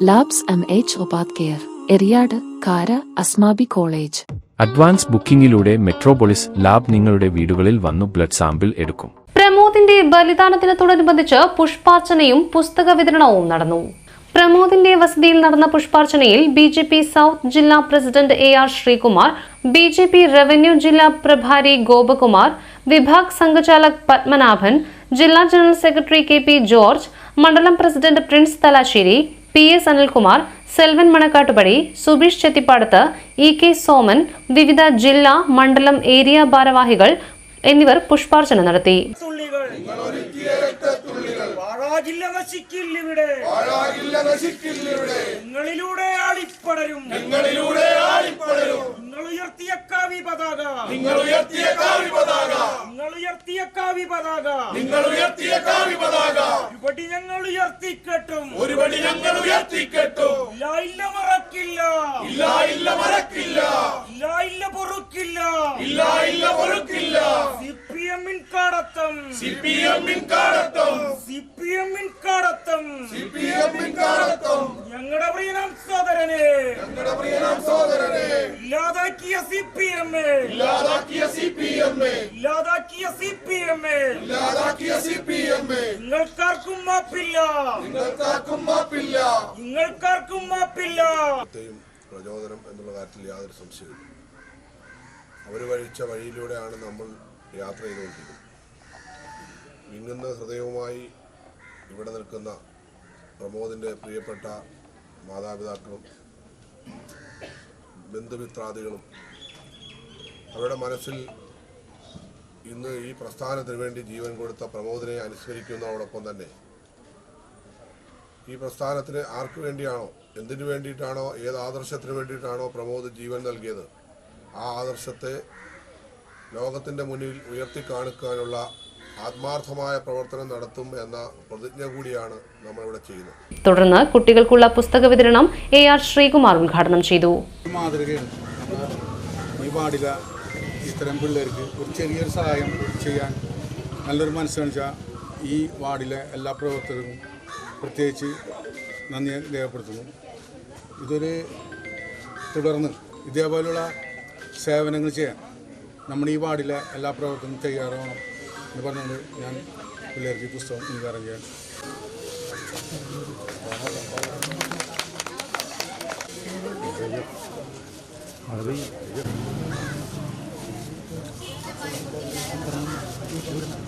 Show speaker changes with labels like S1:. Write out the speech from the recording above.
S1: Labs M H ഉപാധ്യർ care Eriyad Kara Asmabi college
S2: advance ബുക്കിംഗിലൂടെ Metropolis lab നിങ്ങളുടെ വീടുകളിൽ വന്നു blood sample എടുക്കും.
S3: പ്രമോദിന്റെ ബലിദാനത്തിനോടനുബന്ധിച്ച് പുഷ്പാർച്ചനയും പുസ്തക വിതരണവും നടന്നു. പ്രമോദിന്റെ വസതിയിൽ നടന്ന പുഷ്പാർച്ചനയിൽ ബി ജെ പി സൗത്ത് ജില്ലാ president A R Sreekumar B J P revenue ജില്ലാ പ്രഭാരി ഗോപകുമാർ വിഭാഗ് സംഘചാലക് പത്മനാഭൻ ജില്ലാ general secretary K P George മണ്ഡലം president Prince Thalassery P S Anilkumar Selvan Manakkattupadi Subeesh Chethippadathu E K Soman വിവിധ ജില്ലാ മണ്ഡലം ഏരിയ ഭാരവാഹികൾ എന്നിവർ പുഷ്പാർച്ചന നടത്തി.
S4: നിങ്ങളിലൂടെ ഉയർത്തിയ കാവി പതാക. നിങ്ങൾ ഉയർത്തിയ കാവി പതാക. നിങ്ങൾ ഉയർത്തിയ കാവി പതാക. നിങ്ങൾ ഉയർത്തിയ കാവി പതാക. ഒരുപടി ഞങ്ങൾ ഉയർത്തിക്കെട്ടും. ഒരുപടി ഞങ്ങൾ ഉയർത്തിക്കെട്ടും. ഇല്ല ഇല്ല മറക്കില്ല. ഇല്ല ഇല്ല മറക്കില്ല. ഇല്ല ഇല്ല പൊറുക്കില്ല. ഇല്ല ഇല്ല പൊറുക്കില്ല. സി പി എമ്മിൻ കാടത്തം. സി പി എമ്മിൻ കാടത്തം. സി പി എമ്മിൻ കാടത്തം. സി പി എമ്മിൻ കാടത്തം ഞങ്ങളുടെ പ്രിയനാം സോദരനെ ഞങ്ങളുടെ പ്രിയനാം സോദരനെ ഇല്ലാതാക്കിയ സി പി എം ഇല്ലാതാക്കിയ സി പി എം ഇല്ലാതാക്കിയ സി പി എം ഇല്ലാതാക്കിയ സി പി എം നിങ്ങൾക്കാർക്കും മാപ്പില്ല. നിങ്ങൾക്കാർക്കും മാപ്പില്ല. നിങ്ങൾക്കാർക്കും മാപ്പില്ല.
S5: പ്രചോദനം എന്നുള്ള കാര്യത്തിൽ യാതൊരു സംശയവും അവർ വഴിച്ച വഴിയിലൂടെയാണ് നമ്മൾ യാത്ര ചെയ്തുകൊണ്ടിരിക്കുന്നത്. വിങ്ങുന്ന ഹൃദയവുമായി ഇവിടെ നിൽക്കുന്ന പ്രമോദിന്റെ പ്രിയപ്പെട്ട മാതാപിതാക്കളും ബന്ധുമിത്രാദികളും അവരുടെ മനസ്സിൽ ഇന്ന് ഈ പ്രസ്ഥാനത്തിന് വേണ്ടി ജീവൻ കൊടുത്ത പ്രമോദിനെ അനുസ്മരിക്കുന്നതോടൊപ്പം തന്നെ ഈ പ്രസ്ഥാനത്തിന് ആർക്കു വേണ്ടിയാണോ എന്തിനു വേണ്ടിയിട്ടാണോ ഏത് ആദർശത്തിന് വേണ്ടിയിട്ടാണോ പ്രമോദ് ജീവൻ നൽകിയത് ആ ആദർശത്തെ ലോകത്തിന്റെ മുന്നിൽ ഉയർത്തി കാണിക്കാനുള്ള ആത്മാർത്ഥമായ പ്രവർത്തനം നടത്തും എന്ന പ്രതിജ്ഞ കൂടിയാണ് നമ്മളിവിടെ ചെയ്യുന്നത്.
S3: തുടർന്ന് കുട്ടികൾക്കുള്ള പുസ്തക വിതരണം എ ആർ ശ്രീകുമാർ ഉദ്ഘാടനം ചെയ്തു.
S6: മാതൃകയാണ്. ഇത്തരം പിള്ളേർക്ക് ഒരു ചെറിയൊരു സഹായം ചെയ്യാൻ നല്ലൊരു മനസ്സാണ് വെച്ചാൽ ഈ വാർഡിലെ എല്ലാ പ്രവർത്തകർക്കും പ്രത്യേകിച്ച് നന്ദി രേഖപ്പെടുത്തുന്നു. ഇതൊരു തുടർന്ന് ഇതേപോലെയുള്ള സേവനങ്ങൾ ചെയ്യാൻ നമ്മുടെ ഈ വാർഡിലെ എല്ലാ പ്രവർത്തനവും തയ്യാറാവണം എന്ന് പറഞ്ഞുകൊണ്ട് ഞാൻ പിള്ളേർക്ക് പുസ്തകം ഉദ്ഘാടനം ചെയ്യാൻ Gracias.